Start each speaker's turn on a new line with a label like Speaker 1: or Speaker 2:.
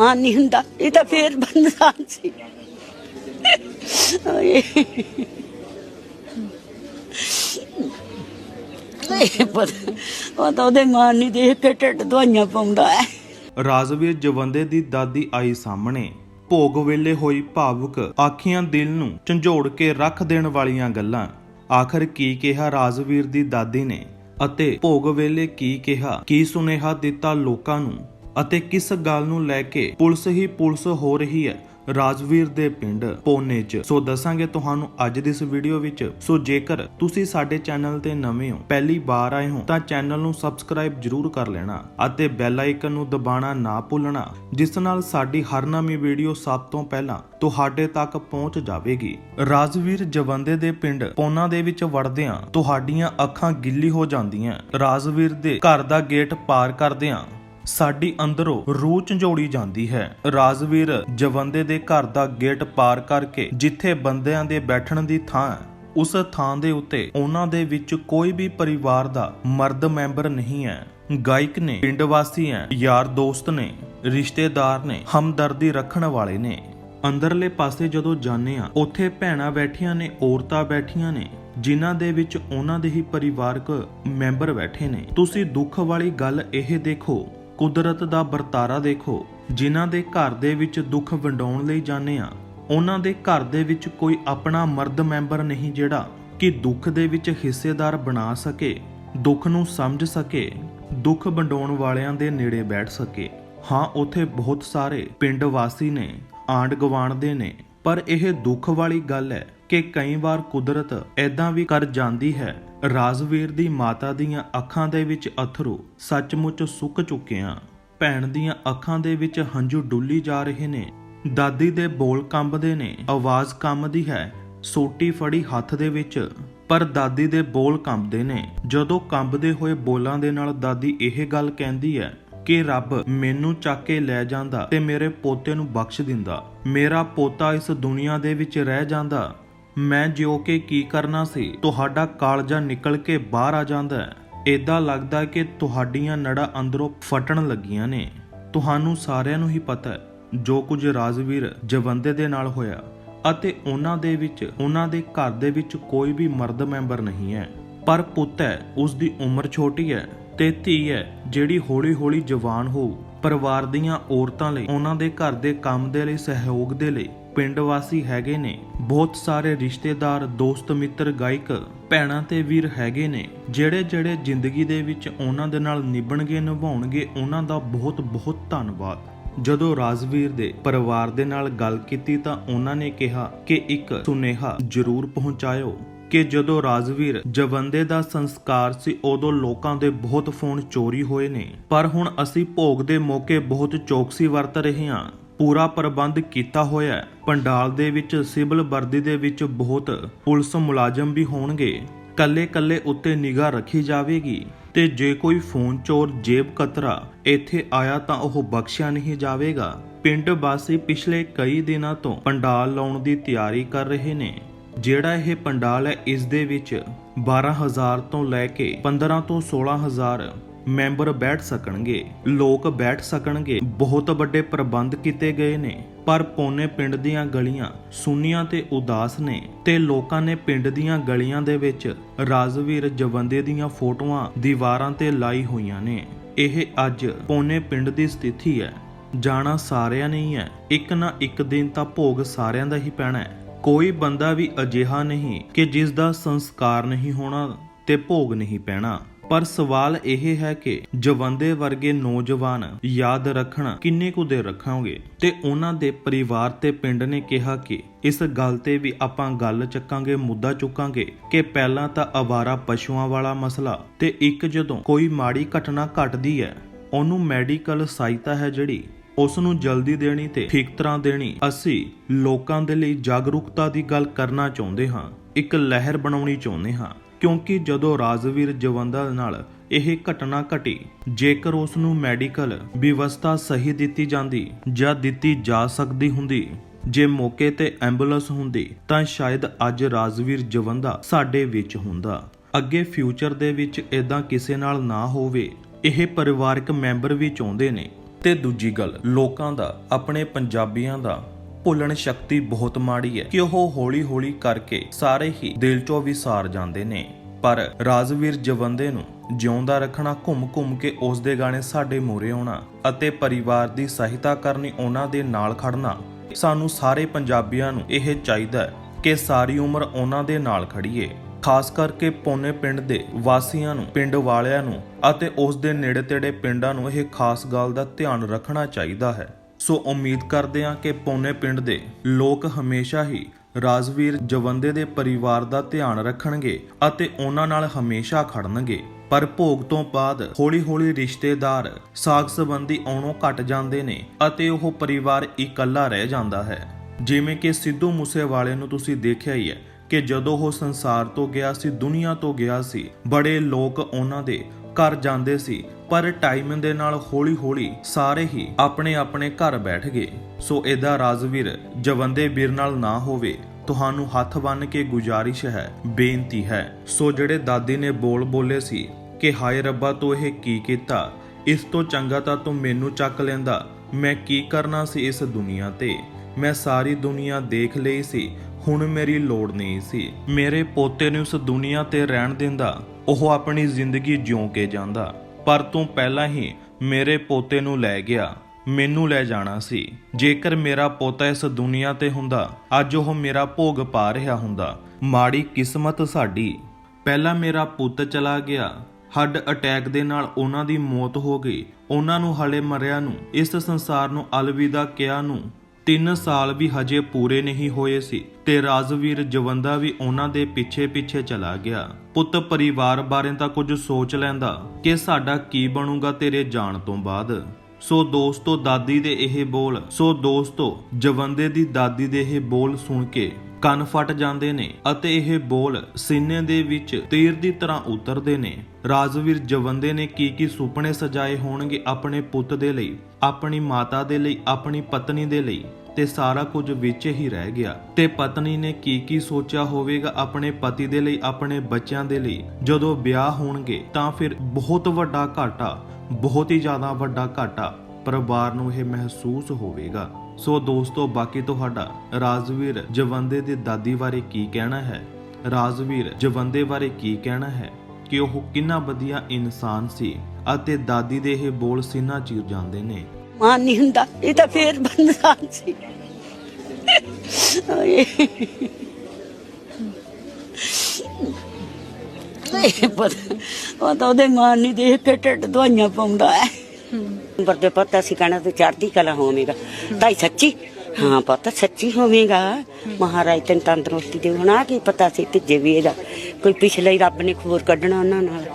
Speaker 1: ਮਾਨ ਨਹੀਂ ਹੁੰਦਾ, ਇਹ ਤਾਂ ਫੇਰ ਬੰਦਾਨ ਸੀ। ਓਏ। ਪਰ ਉਹ ਤਾਂ ਉਹਦੇ ਮਾਨ ਨਹੀਂ ਦੇਖ ਕੇ ਢਿੱਡ ਦਵਾਈਆਂ ਪਾਉਂਦਾ ਹੈ।
Speaker 2: ਰਾਜਵੀਰ ਜਵੰਦੇ ਦੀ ਦਾਦੀ ਆਈ ਸਾਹਮਣੇ। ਭੋਗ ਵੇਲੇ ਹੋਈ ਭਾਵੁਕ ਆਖੀਆਂ ਦਿਲ ਨੂੰ ਝੰਜੋੜ ਕੇ ਰੱਖ ਦੇਣ ਵਾਲੀਆਂ ਗੱਲਾਂ। ਆਖਰ ਕੀ ਕਿਹਾ ਰਾਜਵੀਰ ਦੀ ਦਾਦੀ ਨੇ ਅਤੇ ਭੋਗ ਵੇਲੇ ਕੀ ਕਿਹਾ, ਕੀ ਸੁਨੇਹਾ ਦਿੱਤਾ ਲੋਕਾਂ ਨੂੰ? ਅਤੇ ਕਿਸ ਗੱਲ ਨੂੰ ਲੈ ਕੇ ਪੁਲਿਸ ਹੀ ਪੁਲਿਸ ਹੋ ਰਹੀ ਹੈ, ਰਾਜਵੀਰ ਦੇ ਪਿੰਡ ਪੋਨੇ 'ਚ। ਸੋ ਦੱਸਾਂਗੇ ਤੁਹਾਨੂੰ ਅੱਜ ਦੀ ਇਸ ਵੀਡੀਓ ਵਿੱਚ। ਸੋ ਜੇਕਰ ਤੁਸੀਂ ਸਾਡੇ ਚੈਨਲ ਤੇ ਨਵੇਂ ਹੋ, ਪਹਿਲੀ ਵਾਰ ਆਏ ਹੋ, ਤਾਂ ਚੈਨਲ ਨੂੰ ਸਬਸਕ੍ਰਾਈਬ ਜਰੂਰ ਕਰ ਲੈਣਾ ਅਤੇ ਬੈਲ ਆਈਕਨ ਨੂੰ ਦਬਾਣਾ ਨਾ ਭੁੱਲਣਾ, ਜਿਸ ਨਾਲ ਸਾਡੀ ਹਰ ਨਵੀਂ ਵੀਡੀਓ ਸਭ ਤੋਂ ਪਹਿਲਾਂ ਤੁਹਾਡੇ ਤੱਕ ਪਹੁੰਚ ਜਾਵੇਗੀ। ਰਾਜਵੀਰ ਜਵੰਦੇ ਦੇ ਪਿੰਡ ਪੋਨਾ ਦੇ ਵਿੱਚ ਵੜਦਿਆਂ ਤੁਹਾਡੀਆਂ ਅੱਖਾਂ ਗਿੱਲੀ ਹੋ ਜਾਂਦੀਆਂ। ਰਾਜਵੀਰ ਦੇ ਘਰ ਦਾ ਗੇਟ ਪਾਰ ਕਰਦਿਆਂ ਸਾਡੀ ਅੰਦਰੋਂ ਰੂਹ ਝੰਜੋੜੀ ਜਾਂਦੀ ਹੈ। ਰਾਜਵੀਰ ਜਵੰਦੇ ਦੇ ਘਰ ਦਾ ਗੇਟ ਪਾਰ ਕਰਕੇ ਜਿੱਥੇ ਬੰਦਿਆਂ ਦੇ ਬੈਠਣ ਦੀ ਥਾਂ ਉਸ ਥਾਂ ਦੇ ਉੱਤੇ ਉਹਨਾਂ ਦੇ ਵਿੱਚ ਕੋਈ ਵੀ ਪਰਿਵਾਰ ਦਾ ਮਰਦ ਮੈਂਬਰ ਨਹੀਂ ਹੈ। ਗਾਇਕ ਨੇ, ਪਿੰਡ ਵਾਸੀ ਹੈ, ਯਾਰ ਦੋਸਤ ਨੇ, ਰਿਸ਼ਤੇਦਾਰ ਨੇ, ਹਮਦਰਦੀ ਰੱਖਣ ਵਾਲੇ ਨੇ। ਅੰਦਰਲੇ ਪਾਸੇ ਜਦੋਂ ਜਾਂਦੇ ਆ ਉੱਥੇ ਭੈਣਾਂ ਬੈਠੀਆਂ ਨੇ, ਔਰਤਾਂ ਬੈਠੀਆਂ ਨੇ, ਜਿਨ੍ਹਾਂ ਦੇ ਵਿੱਚ ਉਹਨਾਂ ਦੇ ਹੀ ਪਰਿਵਾਰਕ ਮੈਂਬਰ ਬੈਠੇ ਨੇ। ਤੁਸੀਂ ਦੁੱਖ ਵਾਲੀ ਗੱਲ ਇਹ ਦੇਖੋ ਕੁਦਰਤ ਦਾ ਵਰਤਾਰਾ ਦੇਖੋ, ਜਿਨ੍ਹਾਂ ਦੇ ਘਰ ਦੇ ਵਿੱਚ ਦੁੱਖ ਵੰਡਾਉਣ ਲਈ ਜਾਂਦੇ ਆ ਉਹਨਾਂ ਦੇ ਘਰ ਦੇ ਵਿੱਚ ਕੋਈ ਆਪਣਾ ਮਰਦ ਮੈਂਬਰ ਨਹੀਂ ਜਿਹੜਾ ਕਿ ਦੁੱਖ ਦੇ ਵਿੱਚ ਹਿੱਸੇਦਾਰ ਬਣਾ ਸਕੇ, ਦੁੱਖ ਨੂੰ ਸਮਝ ਸਕੇ, ਦੁੱਖ ਵੰਡਾਉਣ ਵਾਲਿਆਂ ਦੇ ਨੇੜੇ ਬੈਠ ਸਕੇ। ਹਾਂ, ਉੱਥੇ ਬਹੁਤ ਸਾਰੇ ਪਿੰਡ ਵਾਸੀ ਨੇ ਆਂਡ ਗਵਾਣ ਦੇ ਨੇ, ਪਰ ਇਹ ਦੁੱਖ ਵਾਲੀ ਗੱਲ ਹੈ। ਕਿ ਕਈ ਵਾਰ ਕੁਦਰਤ ਐਦਾਂ ਵੀ ਕਰ ਜਾਂਦੀ ਹੈ। ਰਾਜਵੀਰ ਦੀ ਮਾਤਾ ਦੀਆਂ ਅੱਖਾਂ ਦੇ ਵਿੱਚ ਅਥਰੂ ਸੱਚਮੁੱਚ ਸੁੱਕ ਚੁੱਕੇ ਆ ਭੈਣ ਦੀਆਂ ਅੱਖਾਂ ਦੇ ਵਿੱਚ ਹੰਝੂ ਡੁੱਲੀ ਜਾ ਰਹੇ ਨੇ। ਦਾਦੀ ਦੇ ਬੋਲ ਕੰਬਦੇ ਨੇ, ਆਵਾਜ਼ ਕੰਬਦੀ ਹੈ, ਸੋਟੀ ਫੜੀ ਹੱਥ ਦੇ ਵਿੱਚ। ਪਰ ਦਾਦੀ ਦੇ ਬੋਲ ਕੰਬਦੇ ਨੇ। ਜਦੋਂ ਕੰਬਦੇ ਹੋਏ ਬੋਲਾਂ ਦੇ ਨਾਲ ਦਾਦੀ ਇਹ ਗੱਲ ਕਹਿੰਦੀ ਹੈ ਕਿ ਰੱਬ ਮੈਨੂੰ ਚੱਕ ਕੇ ਲੈ ਜਾਂਦਾ ਤੇ ਮੇਰੇ ਪੋਤੇ ਨੂੰ ਬਖਸ਼ ਦਿੰਦਾ। ਮੇਰਾ ਪੋਤਾ ਇਸ ਦੁਨੀਆ ਦੇ ਵਿੱਚ ਰਹਿ ਜਾਂਦਾ। ਮੈਂ ਜਿਉ ਕੇ ਕੀ ਕਰਨਾ ਸੀ? ਤੁਹਾਡਾ ਕਾਲਜਾ ਨਿਕਲ ਕੇ ਬਾਹਰ ਆ ਜਾਂਦਾ ਹੈ। ਏਦਾਂ ਲੱਗਦਾ ਕਿ ਤੁਹਾਡੀਆਂ ਨੜਾਂ ਅੰਦਰੋਂ ਫਟਣ ਲੱਗੀਆਂ ਨੇ। ਤੁਹਾਨੂੰ ਸਾਰਿਆਂ ਨੂੰ ਹੀ ਪਤਾ ਹੈ, ਜੋ ਕੁਝ ਰਾਜਵੀਰ ਜਵੰਦੇ ਦੇ ਨਾਲ ਹੋਇਆ ਅਤੇ ਉਹਨਾਂ ਦੇ ਵਿੱਚ, ਉਹਨਾਂ ਦੇ ਘਰ ਦੇ ਵਿੱਚ ਕੋਈ ਵੀ ਮਰਦ ਮੈਂਬਰ ਨਹੀਂ ਹੈ। ਪਰ ਪੁੱਤ ਹੈ ਉਸ ਦੀ ਉਮਰ ਛੋਟੀ ਹੈ ਤੇ ਧੀ ਹੈ, ਜਿਹੜੀ ਹੌਲੀ-ਹੌਲੀ ਜਵਾਨ ਹੋਊ ਪਰਿਵਾਰ ਦੀਆਂ ਔਰਤਾਂ ਲਈ, ਉਹਨਾਂ ਦੇ ਘਰ ਦੇ ਕੰਮ ਦੇ ਲਈ, ਸਹਿਯੋਗ ਦੇ ਲਈ ਪਿੰਡ ਵਾਸੀ ਹੈਗੇ ਨੇ। ਬਹੁਤ ਸਾਰੇ ਰਿਸ਼ਤੇਦਾਰ, ਦੋਸਤ, ਮਿੱਤਰ, ਗਾਇਕ, ਭੈਣਾਂ ਤੇ ਵੀਰ ਹੈਗੇ ਨੇ। ਜਿਹੜੇ ਜਿਹੜੇ ਜ਼ਿੰਦਗੀ ਦੇ ਵਿੱਚ ਉਹਨਾਂ ਦੇ ਨਾਲ ਨਿਭਣਗੇ, ਨਿਭਾਉਣਗੇ, ਉਹਨਾਂ ਦਾ ਬਹੁਤ ਬਹੁਤ ਧੰਨਵਾਦ। ਜਦੋਂ ਰਾਜਵੀਰ ਦੇ ਪਰਿਵਾਰ ਦੇ ਨਾਲ ਗੱਲ ਕੀਤੀ ਤਾਂ ਉਹਨਾਂ ਨੇ ਕਿਹਾ ਕਿ ਇੱਕ ਸੁਨੇਹਾ ਜ਼ਰੂਰ ਪਹੁੰਚਾਇਓ ਕਿ ਜਦੋਂ ਰਾਜਵੀਰ ਜਵੰਦੇ ਦਾ ਸੰਸਕਾਰ ਸੀ, ਉਦੋਂ ਲੋਕਾਂ ਦੇ ਬਹੁਤ ਫੋਨ ਚੋਰੀ ਹੋਏ ਨੇ। ਪਰ ਹੁਣ ਅਸੀਂ ਭੋਗ ਦੇ ਮੌਕੇ ਬਹੁਤ ਚੌਕਸੀ ਵਰਤ ਰਹੇ ਹਾਂ। ਪੂਰਾ ਪ੍ਰਬੰਧ ਕੀਤਾ ਹੋਇਆ ਹੈ। ਪੰਡਾਲ ਦੇ ਵਿੱਚ, ਸਿਵਲ ਵਰਦੀ ਦੇ ਵਿੱਚ ਬਹੁਤ ਪੁਲਿਸ ਮੁਲਾਜ਼ਮ ਵੀ ਹੋਣਗੇ। ਕੱਲੇ ਕੱਲੇ ਉੱਤੇ ਨਿਗਾਹ ਰੱਖੀ ਜਾਵੇਗੀ ਤੇ ਜੇ ਕੋਈ ਫੋਨ ਚੋਰ ਜੇਬ ਕਤਰਾ ਇੱਥੇ ਆਇਆ ਤਾਂ ਉਹ ਬਖਸ਼ਿਆ ਨਹੀਂ ਜਾਵੇਗਾ। ਪਿੰਡ ਵਾਸੀ ਪਿਛਲੇ ਕਈ ਦਿਨਾਂ ਤੋਂ ਪੰਡਾਲ ਲਾਉਣ ਦੀ ਤਿਆਰੀ ਕਰ ਰਹੇ ਨੇ। ਜਿਹੜਾ ਇਹ ਪੰਡਾਲ ਹੈ, ਇਸ ਦੇ ਵਿੱਚ 12000 ਤੋਂ ਲੈ ਕੇ 15 ਤੋਂ 16000 ਮੈਂਬਰ ਬੈਠ ਸਕਣਗੇ, ਲੋਕ ਬੈਠ ਸਕਣਗੇ। ਬਹੁਤ ਵੱਡੇ ਪ੍ਰਬੰਧ ਕੀਤੇ ਗਏ ਨੇ, ਪਰ ਪੌਨੇ ਪਿੰਡ ਦੀਆਂ ਗਲੀਆਂ ਸੁੰਨੀਆਂ ਤੇ ਉਦਾਸ ਨੇ ਤੇ ਲੋਕਾਂ ਨੇ ਪਿੰਡ ਦੀਆਂ ਗਲੀਆਂ ਦੇ ਵਿੱਚ ਰਾਜਵੀਰ ਜਵੰਦੇ ਦੀਆਂ ਫੋਟੋਆਂ ਦੀਵਾਰਾਂ ਤੇ ਲਾਈ ਹੋਈਆਂ ਨੇ। ਇਹ ਅੱਜ ਪੌਨੇ ਪਿੰਡ ਦੀ ਸਥਿਤੀ ਹੈ। ਜਾਣਾ ਸਾਰਿਆਂ ਨਹੀਂ ਹੈ। ਇੱਕ ਨਾ ਇੱਕ ਦਿਨ ਤਾਂ ਭੋਗ ਸਾਰਿਆਂ ਦਾ ਹੀ ਪੈਣਾ ਹੈ। ਕੋਈ ਬੰਦਾ ਵੀ ਅਜਿਹਾ ਨਹੀਂ ਕਿ ਜਿਸ ਦਾ ਸੰਸਕਾਰ ਨਹੀਂ ਹੋਣਾ ਤੇ ਭੋਗ ਨਹੀਂ ਪੈਣਾ। ਪਰ ਸਵਾਲ ਇਹ ਹੈ ਕਿ ਜਵੰਦੇ ਵਰਗੇ ਨੌਜਵਾਨ ਯਾਦ ਰੱਖਣਾ ਕਿੰਨੇ ਕੁ ਦੇ ਰੱਖਾਂਗੇ? ਤੇ ਉਹਨਾਂ ਦੇ ਪਰਿਵਾਰ ਤੇ ਪਿੰਡ ਨੇ ਕਿਹਾ ਕਿ ਇਸ ਗੱਲ ਤੇ ਵੀ ਆਪਾਂ ਗੱਲ ਚੱਕਾਂਗੇ, ਮੁੱਦਾ ਚੁੱਕਾਂਗੇ ਕਿ ਪਹਿਲਾਂ ਤਾਂ ਅਵਾਰਾ ਪਸ਼ੂਆਂ ਵਾਲਾ ਮਸਲਾ ਤੇ ਇੱਕ ਜਦੋਂ ਕੋਈ ਮਾੜੀ ਘਟਨਾ ਘਟਦੀ ਹੈ, ਉਹਨੂੰ ਮੈਡੀਕਲ ਸਹਾਇਤਾ ਹੈ ਜਿਹੜੀ ਉਸ ਨੂੰ ਜਲਦੀ ਦੇਣੀ ਤੇ ਠੀਕ ਤਰ੍ਹਾਂ ਦੇਣੀ। ਅਸੀਂ ਲੋਕਾਂ ਦੇ ਲਈ ਜਾਗਰੂਕਤਾ ਦੀ ਗੱਲ ਕਰਨਾ ਚਾਹੁੰਦੇ ਹਾਂ, ਇੱਕ ਲਹਿਰ ਬਣਾਉਣੀ ਚਾਹੁੰਦੇ ਹਾਂ। ਕਿਉਂਕਿ ਜਦੋਂ ਰਾਜਵੀਰ ਜਵੰਦਾ ਨਾਲ ਇਹ ਘਟਨਾ ਘਟੀ, ਜੇਕਰ ਉਸ ਨੂੰ ਮੈਡੀਕਲ ਵਿਵਸਥਾ ਸਹੀ ਦਿੱਤੀ ਜਾਂਦੀ ਜਾਂ ਦਿੱਤੀ ਜਾ ਸਕਦੀ ਹੁੰਦੀ, ਜੇ ਮੌਕੇ ਤੇ ਐਂਬੂਲੈਂਸ ਹੁੰਦੀ, ਤਾਂ ਸ਼ਾਇਦ ਅੱਜ ਰਾਜਵੀਰ ਜਵੰਦਾ ਸਾਡੇ ਵਿੱਚ ਹੁੰਦਾ। ਅੱਗੇ ਫਿਊਚਰ ਦੇ ਵਿੱਚ ਇਦਾਂ ਕਿਸੇ ਨਾਲ ਨਾ ਹੋਵੇ, ਇਹ ਪਰਿਵਾਰਕ ਮੈਂਬਰ ਵੀ ਚਾਹੁੰਦੇ ਨੇ। ਤੇ ਦੂਜੀ ਗੱਲ, ਲੋਕਾਂ ਦਾ, ਆਪਣੇ ਪੰਜਾਬੀਆਂ ਦਾ ਭੁੱਲਣ ਸ਼ਕਤੀ ਬਹੁਤ ਮਾੜੀ ਹੈ ਕਿ ਉਹ ਹੌਲੀ-ਹੌਲੀ ਕਰਕੇ ਸਾਰੇ ਹੀ ਦਿਲ ਚੋਂ ਵਿਸਾਰ ਜਾਂਦੇ ਨੇ। ਪਰ ਰਾਜਵੀਰ ਜਵੰਦੇ ਨੂੰ ਜਿਉਂਦਾ ਰੱਖਣਾ, ਘੁੰਮ-ਘੁੰਮ ਕੇ ਉਸ ਦੇ ਗਾਣੇ ਸਾਡੇ ਮੂਹਰੇ ਆਉਣਾ ਅਤੇ ਪਰਿਵਾਰ ਦੀ ਸਹਾਇਤਾ ਕਰਨੀ ਉਹਨਾਂ ਦੇ ਨਾਲ ਖੜਨਾ ਸਾਨੂੰ ਸਾਰੇ ਪੰਜਾਬੀਆਂ ਨੂੰ ਇਹ ਚਾਹੀਦਾ ਹੈ ਕਿ ਸਾਰੀ ਉਮਰ ਉਹਨਾਂ ਦੇ ਨਾਲ ਖੜੀਏ ਖਾਸ ਕਰਕੇ ਪੋਨੇ ਪਿੰਡ ਦੇ ਵਾਸੀਆਂ ਨੂੰ, ਪਿੰਡ ਵਾਲਿਆਂ ਨੂੰ ਅਤੇ ਉਸ ਦੇ ਨੇੜੇ-ਤੇੜੇ ਪਿੰਡਾਂ ਨੂੰ ਇਹ ਖਾਸ ਗੱਲ ਦਾ ਧਿਆਨ ਰੱਖਣਾ ਚਾਹੀਦਾ ਹੈ। ਸੋ ਉਮੀਦ ਕਰਦੇ ਹਾਂ ਕਿ ਪੌਨੇ ਪਿੰਡ ਦੇ ਲੋਕ ਹਮੇਸ਼ਾ ਹੀ ਰਾਜਵੀਰ ਜਵੰਦੇ ਦੇ ਪਰਿਵਾਰ ਦਾ ਧਿਆਨ ਰੱਖਣਗੇ ਅਤੇ ਉਹਨਾਂ ਨਾਲ ਹਮੇਸ਼ਾ ਖੜਨਗੇ। ਪਰ ਭੋਗ ਤੋਂ ਬਾਅਦ ਹੌਲੀ-ਹੌਲੀ ਰਿਸ਼ਤੇਦਾਰ ਸਾਗ ਸੰਬੰਧੀ ਆਉਣੋਂ ਘਟ ਜਾਂਦੇ ਨੇ ਅਤੇ ਉਹ ਪਰਿਵਾਰ ਇਕੱਲਾ ਰਹਿ ਜਾਂਦਾ ਹੈ। ਜਿਵੇਂ ਕਿ ਸਿੱਧੂ ਮੂਸੇਵਾਲੇ ਨੂੰ ਤੁਸੀਂ ਦੇਖਿਆ ਹੀ ਹੈ ਕਿ ਜਦੋਂ ਉਹ ਸੰਸਾਰ ਤੋਂ ਗਿਆ ਸੀ, ਦੁਨੀਆ ਤੋਂ ਗਿਆ ਸੀ, ਬੜੇ ਲੋਕ ਉਹਨਾਂ ਦੇ ਘਰ ਜਾਂਦੇ ਸੀ, ਪਰ ਟਾਈਮ ਦੇ ਨਾਲ ਹੌਲੀ-ਹੌਲੀ ਸਾਰੇ ਹੀ ਆਪਣੇ-ਆਪਣੇ ਘਰ ਬੈਠ ਗਏ। ਸੋ ਇਹਦਾ ਰਾਜਵੀਰ ਜਵੰਦੇ ਵੀਰ ਨਾਲ ਨਾ ਹੋਵੇ, ਤੁਹਾਨੂੰ ਹੱਥ ਬੰਨ ਕੇ ਗੁਜ਼ਾਰਿਸ਼ ਹੈ, ਬੇਨਤੀ ਹੈ। ਸੋ ਜਿਹੜੇ ਦਾਦੀ ਨੇ ਬੋਲ ਬੋਲੇ ਸੀ ਕਿ, ਹਾਏ ਰੱਬਾ, ਤੂੰ ਇਹ ਕੀ ਕੀਤਾ? ਇਸ ਤੋਂ ਚੰਗਾ ਤਾਂ ਤੂੰ ਮੈਨੂੰ ਚੱਕ ਲੈਂਦਾ। ਮੈਂ ਕੀ ਕਰਨਾ ਸੀ ਇਸ ਦੁਨੀਆ ਤੇ? ਮੈਂ ਸਾਰੀ ਦੁਨੀਆ ਦੇਖ ਲਈ ਸੀ, ਹੁਣ ਮੇਰੀ ਲੋੜ ਨਹੀਂ ਸੀ। ਮੇਰੇ ਪੋਤੇ ਨੂੰ ਇਸ ਦੁਨੀਆ ਤੇ ਰਹਿਣ ਦਿੰਦਾ। ਉਹ ਆਪਣੀ ਜ਼ਿੰਦਗੀ ਜਿਉਂ ਕੇ ਜਾਂਦਾ। ਪਰ ਤੂੰ ਪਹਿਲਾਂ ਹੀ ਮੇਰੇ ਪੋਤੇ ਨੂੰ ਲੈ ਗਿਆ। ਮੈਨੂੰ ਲੈ ਜਾਣਾ ਸੀ। ਜੇਕਰ ਮੇਰਾ ਪੋਤਾ ਇਸ ਦੁਨੀਆ ਤੇ ਹੁੰਦਾ, ਅੱਜ ਉਹ ਮੇਰਾ ਭੋਗ ਪਾ ਰਿਹਾ ਹੁੰਦਾ। ਮਾੜੀ ਕਿਸਮਤ ਸਾਡੀ। ਪਹਿਲਾਂ ਮੇਰਾ ਪੁੱਤ ਚਲਾ ਗਿਆ। ਹੱਡ ਅਟੈਕ ਦੇ ਨਾਲ ਉਹਨਾਂ ਦੀ ਮੌਤ ਹੋ ਗਈ। ਉਹਨਾਂ ਨੂੰ ਹਲੇ ਮਰਿਆ ਨੂੰ, ਇਸ ਸੰਸਾਰ ਨੂੰ ਅਲਵਿਦਾ ਕਿਹਾ ਨੂੰ 3 ਸਾਲ ਵੀ ਹਜੇ ਪੂਰੇ ਨਹੀਂ ਹੋਏ ਸੀ ਤੇ ਰਾਜਵੀਰ ਜਵੰਦਾ ਵੀ ਉਹਨਾਂ ਦੇ ਪਿੱਛੇ ਪਿੱਛੇ ਚਲਾ ਗਿਆ। ਪੁੱਤ ਪਰਿਵਾਰ ਬਾਰੇ ਤਾਂ ਕੁਝ ਸੋਚ ਲੈਂਦਾ ਕਿ ਸਾਡਾ ਕੀ ਬਣੂਗਾ ਤੇਰੇ ਜਾਣ ਤੋਂ ਬਾਅਦ। ਸੋ ਦੋਸਤੋ, ਦਾਦੀ ਦੇ ਇਹ ਬੋਲ, ਸੋ ਦੋਸਤੋ, ਜਵੰਦੇ ਦੀ ਦਾਦੀ ਦੇ ਇਹ ਬੋਲ ਸੁਣ ਕੇ ਕੰਨ ਫਟ ਜਾਂਦੇ ਨੇ ਅਤੇ ਇਹ ਬੋਲ ਸੀਨੇ ਦੇ ਵਿੱਚ ਤੀਰ ਦੀ ਤਰ੍ਹਾਂ ਉਤਰਦੇ ਨੇ। ਰਾਜਵੀਰ ਜਵੰਦੇ ਨੇ ਕੀ ਕੀ ਸੁਪਨੇ ਸਜਾਏ ਹੋਣਗੇ ਆਪਣੇ ਪੁੱਤ ਦੇ ਲਈ, ਆਪਣੀ ਮਾਤਾ ਦੇ ਲਈ, ਆਪਣੀ ਪਤਨੀ ਦੇ ਲਈ। ਤੇ ਸਾਰਾ ਕੁਝ ਵਿੱਚ ਹੀ ਰਹਿ ਗਿਆ। ਤੇ ਪਤਨੀ ਨੇ ਕੀ ਕੀ ਸੋਚਿਆ ਹੋਵੇਗਾ ਆਪਣੇ ਪਤੀ ਦੇ ਲਈ, ਆਪਣੇ ਬੱਚਿਆਂ ਦੇ ਲਈ? ਜਦੋਂ ਵਿਆਹ ਹੋਣਗੇ, ਤਾਂ ਫਿਰ ਬਹੁਤ ਵੱਡਾ ਘਾਟਾ, ਬਹੁਤ ਹੀ ਜ਼ਿਆਦਾ ਵੱਡਾ ਘਾਟਾ ਪਰਿਵਾਰ ਨੂੰ ਇਹ ਮਹਿਸੂਸ ਹੋਵੇਗਾ। ਸੋ ਦੋਸਤੋ, ਬਾਕੀ ਤੁਹਾਡਾ ਰਾਜਵੀਰ ਜਵੰਦੇ ਦੇ ਦਾਦੀ ਬਾਰੇ ਕੀ ਕਹਿਣਾ ਹੈ? ਰਾਜਵੀਰ ਜਵੰਦੇ ਬਾਰੇ ਕੀ ਕਹਿਣਾ ਹੈ? ਕਿ ਉਹ ਕਿੰਨਾ ਵਧੀਆ ਇਨਸਾਨ ਸੀ ਅਤੇ ਦਾਦੀ ਦੇ ਇਹ ਬੋਲ ਸੀਨਾ ਚੀਰ ਜਾਂਦੇ ਨੇ।
Speaker 1: ਮਾਨ ਨਹੀਂ ਹੁੰਦਾ, ਇਹ ਤਾਂ ਫੇਰ ਬੰਦਾ ਸੀ। ਇਹ ਪਤਾ ਉਹ ਤਾਂ ਉਹਦੇ ਮਾਨ ਨਹੀਂ ਦੇਖ ਕੇ ਢਿੱਡ ਦਵਾਈਆਂ ਪਾਉਂਦਾ ਹੈ। ਵਰਦੇ ਪਤਾ ਸੀ ਕਹਿਣਾ ਤੂੰ ਚੜ੍ਹਦੀ ਕਲਾ ਹੋਵੇਂਗਾ ਤਾਈ ਸੱਚੀ, ਹਾਂ ਪਤਾ ਸੱਚੀ ਹੋਵੇਂਗਾ। ਮਹਾਰਾਜ ਤੈਨੂੰ ਤੰਦਰੁਸਤੀ ਦੇ, ਹੁਣ ਆ ਕੀ ਪਤਾ ਸੀ ਤੇ ਵੀ ਇਹਦਾ। ਕੋਈ ਪਿਛਲੇ ਰੱਬ ਨੇ ਖੋਰ ਕੱਢਣਾ ਉਹਨਾਂ ਨਾਲ।